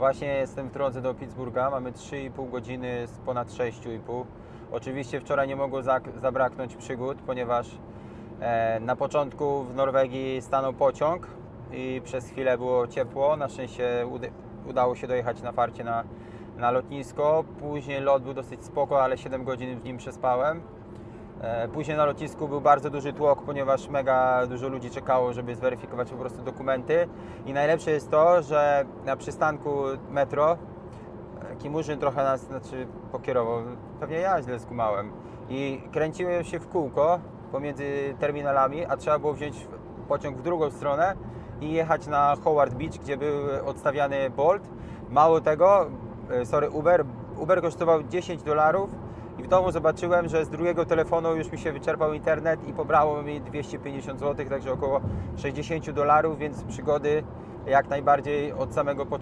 Właśnie jestem w drodze do Pittsburgha, mamy 3,5 godziny z ponad 6,5. Oczywiście wczoraj nie mogło zabraknąć przygód, ponieważ e, na początku w Norwegii stanął pociąg i przez chwilę było ciepło. Na szczęście uda- udało się dojechać na farcie na, na lotnisko. Później lot był dosyć spoko, ale 7 godzin w nim przespałem. E, Później na lotnisku był bardzo duży tłok, ponieważ mega dużo ludzi czekało, żeby zweryfikować po prostu dokumenty. I najlepsze jest to, że na przystanku metro e, Kimurzyn trochę nas znaczy, pokierował. Pewnie ja źle skumałem. I kręciłem się w kółko pomiędzy terminalami, a trzeba było wziąć pociąg w drugą stronę i jechać na Howard Beach, gdzie był odstawiany Bolt. Mało tego, e, sorry, Uber. Uber kosztował 10 dolarów i w domu zobaczyłem, że z drugiego telefonu już mi się wyczerpał internet i pobrało mi 250 zł, także około 60 dolarów, więc przygody jak najbardziej od samego początku.